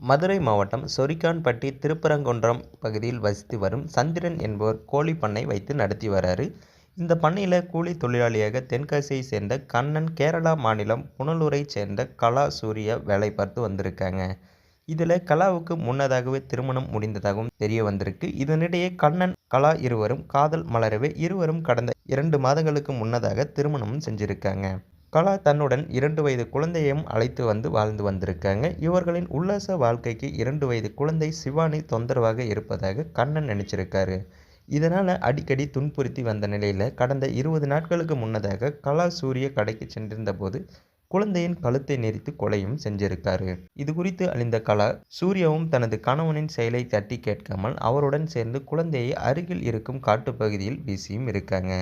மதுரை மாவட்டம் சொரிக்கான்பட்டி திருப்பரங்குன்றம் பகுதியில் வசித்து வரும் சந்திரன் என்பவர் கோழி பண்ணை வைத்து நடத்தி வராரு. இந்த பண்ணையில் கூலி தொழிலாளியாக தென்காசியை சேர்ந்த கண்ணன் கேரளா மாநிலம் புனலூரை சேர்ந்த கலா சூர்யா வேலை பார்த்து வந்திருக்காங்க. இதில் கலாவுக்கு முன்னதாகவே திருமணம் முடிந்ததாகவும் தெரிய வந்திருக்கு. இதனிடையே கண்ணன் கலா இருவரும் காதல் மலரவே இருவரும் கடந்த இரண்டு மாதங்களுக்கு முன்னதாக திருமணமும் செஞ்சுருக்காங்க. கலா தன்னுடன் இரண்டு வயது குழந்தையையும் அழைத்து வந்து வாழ்ந்து வந்திருக்காங்க. இவர்களின் உல்லாச வாழ்க்கைக்கு இரண்டு வயது குழந்தை சிவானி தொந்தரவாக இருப்பதாக கண்ணன் நினைச்சிருக்காரு. இதனால் அடிக்கடி துன்புறுத்தி வந்த நிலையில் கடந்த இருபது நாட்களுக்கு முன்னதாக கலா சூரிய கடைக்கு சென்றிருந்த போது குழந்தையின் கழுத்தை நெறித்து கொலையும் செஞ்சிருக்காரு. இது குறித்து அழிந்த கலா சூர்யாவும் தனது கணவனின் செயலை தட்டி கேட்காமல் அவருடன் சேர்ந்து குழந்தையை அருகில் இருக்கும் காட்டுப்பகுதியில் வீசியும் இருக்காங்க.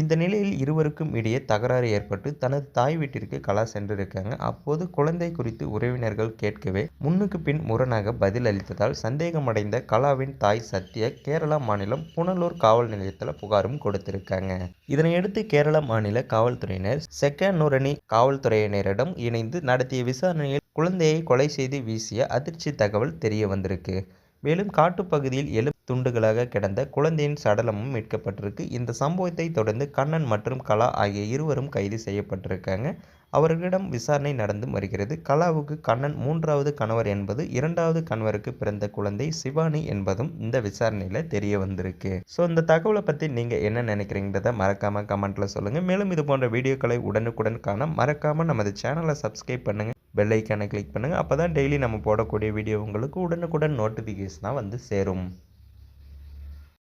இந்த நிலையில் இருவருக்கும் இடையே தகராறு ஏற்பட்டு தனது தாய் வீட்டிற்கு கலா சென்றிருக்காங்க. அப்போது குழந்தை குறித்து உறவினர்கள் கேட்கவே முன்னுக்கு பின் முரணாக பதில் அளித்ததால் சந்தேகமடைந்த கலாவின் தாய் சத்யா கேரளா மாநிலம் புனலூர் காவல் நிலையத்தில் புகாரும் கொடுத்திருக்காங்க. இதனையடுத்து கேரள மாநில காவல்துறையினர் செக்கனூரணி காவல்துறையினரிடம் இணைந்து நடத்திய விசாரணையில் குழந்தையை கொலை செய்து வீசிய அதிர்ச்சி தகவல் தெரிய வந்திருக்கு. மேலும் காட்டுப்பகுதியில் எழு துண்டுகளாக கிடந்த குழந்தையின் சடலமும் மீட்கப்பட்டிருக்கு. இந்த சம்பவத்தை தொடர்ந்து கண்ணன் மற்றும் கலா ஆகிய இருவரும் கைது செய்யப்பட்டிருக்காங்க. அவர்களிடம் விசாரணை நடந்து வருகிறது. கலாவுக்கு கண்ணன் மூன்றாவது கணவர் என்பது இரண்டாவது கணவருக்கு பிறந்த குழந்தை சிவானி என்பதும் இந்த விசாரணையில் தெரிய வந்திருக்கு. ஸோ இந்த தகவலை பற்றி நீங்கள் என்ன நினைக்கிறீங்கிறத மறக்காமல் கமெண்ட்டில் சொல்லுங்கள் மேலும் இது போன்ற வீடியோக்களை உடனுக்குடன் காண மறக்காமல் நமது சேனலை சப்ஸ்கிரைப் பண்ணுங்கள் பெல்லைக்கானை கிளிக் பண்ணுங்கள் அப்போ தான் டெய்லி நம்ம போடக்கூடிய வீடியோ உங்களுக்கு உடனுக்குடன் நோட்டிஃபிகேஷனாக வந்து சேரும்.